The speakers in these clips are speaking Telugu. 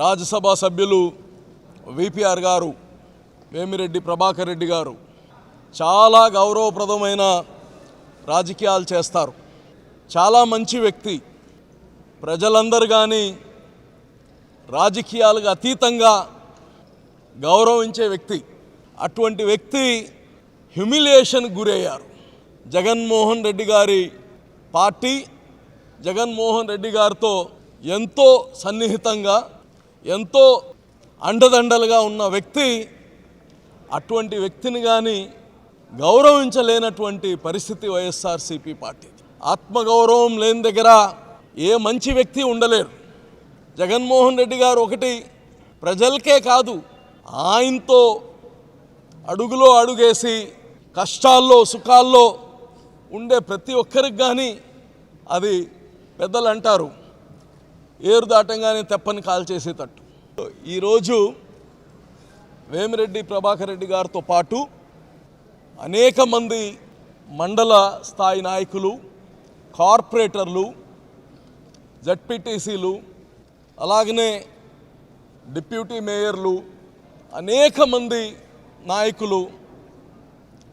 రాజ్యసభ సభ్యులు విపిఆర్ గారు వేమిరెడ్డి ప్రభాకర్ రెడ్డి గారు చాలా గౌరవప్రదమైన రాజకీయాలు చేస్తారు. చాలా మంచి వ్యక్తి. ప్రజలందరూ కానీ రాజకీయాలకు అతీతంగా గౌరవించే వ్యక్తి. అటువంటి వ్యక్తి హ్యూమిలియేషన్ గురయ్యారు. జగన్మోహన్ రెడ్డి గారి పార్టీ జగన్మోహన్ రెడ్డి గారితో ఎంతో సన్నిహితంగా ఎంతో అండదండలుగా ఉన్న వ్యక్తి అటువంటి వ్యక్తిని కానీ గౌరవించలేనటువంటి పరిస్థితి వైఎస్ఆర్సీపీ పార్టీ ఆత్మగౌరవం లేని దగ్గర ఏ మంచి వ్యక్తి ఉండలేరు. జగన్మోహన్ రెడ్డి గారు ఒకటి ప్రజలకే కాదు ఆయనతో అడుగులో అడుగేసి కష్టాల్లో సుఖాల్లో ఉండే ప్రతి ఒక్కరికి కానీ అది పెద్దలు అంటారు ఏరు దాటంగానే తెప్పని కాల్చేసేటట్టు ఈరోజు వేమిరెడ్డి ప్రభాకర్ రెడ్డి గారితో పాటు అనేక మంది మండల స్థాయి నాయకులు కార్పొరేటర్లు జడ్పీటీసీలు అలాగనే డిప్యూటీ మేయర్లు అనేక మంది నాయకులు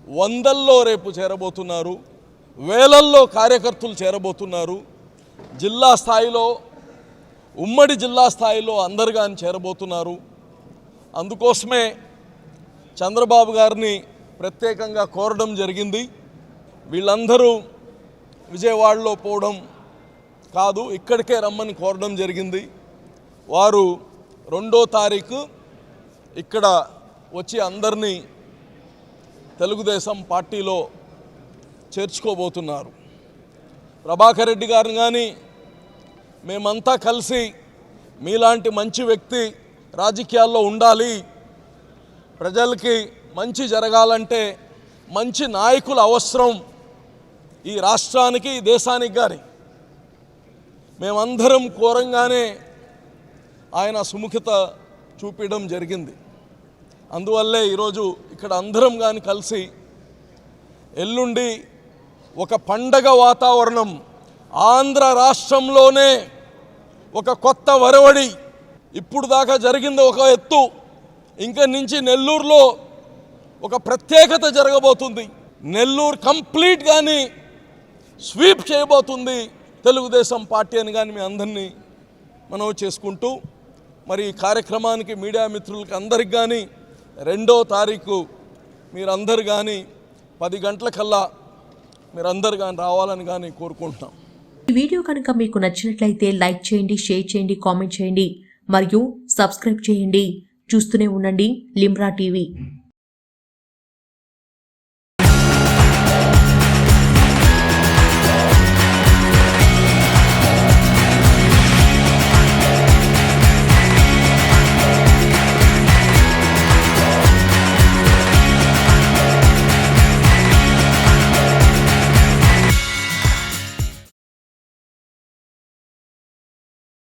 వందల్లో రేపు చేరబోతున్నారు వేలల్లో కార్యకర్తలు చేరబోతున్నారు. జిల్లా స్థాయిలో ఉమ్మడి జిల్లా స్థాయిలో అందరు కానీ చేరబోతున్నారు. అందుకోసమే చంద్రబాబు గారిని ప్రత్యేకంగా కోరడం జరిగింది. వీళ్ళందరూ విజయవాడలో పోవడం కాదు ఇక్కడికే రమ్మని కోరడం జరిగింది. వారు రెండో తారీఖు ఇక్కడ వచ్చి అందరినీ తెలుగుదేశం పార్టీలో చేర్చుకోబోతున్నారు. ప్రభాకర్ రెడ్డి గారిని కానీ మేమంతా కలిసి మీలాంటి మంచి వ్యక్తి రాజకీయాల్లో ఉండాలి. ప్రజలకి మంచి జరగాలంటే మంచి నాయకుల అవసరం ఈ రాష్ట్రానికి ఈ దేశానికి కానీ మేమందరం కోరంగానే ఆయన సుముఖత చూపించడం జరిగింది. అందువల్లే ఈరోజు ఇక్కడ అందరం కానీ కలిసి ఎల్లుండి ఒక పండగ వాతావరణం ఆంధ్ర రాష్ట్రంలోనే ఒక కొత్త వరవడి. ఇప్పుడు దాకా జరిగింది ఒక ఎత్తు. ఇంకా నుంచి నెల్లూరులో ఒక ప్రత్యేకత జరగబోతుంది. నెల్లూరు కంప్లీట్ కానీ స్వీప్ చేయబోతుంది తెలుగుదేశం పార్టీ అని కానీ మీ అందరినీ మనం చేసుకుంటూ మరి ఈ కార్యక్రమానికి మీడియా మిత్రులకి అందరికి కానీ రెండో తారీఖు మీరందరు కానీ పది గంటలకల్లా మీరందరు కానీ రావాలని కానీ కోరుకుంటున్నాం. ఈ వీడియో కనుక మీకు నచ్చినట్లయితే లైక్ చేయండి షేర్ చేయండి కామెంట్ చేయండి మరియు సబ్స్క్రైబ్ చేయండి. చూస్తూనే ఉండండి లిమ్రా టీవీ.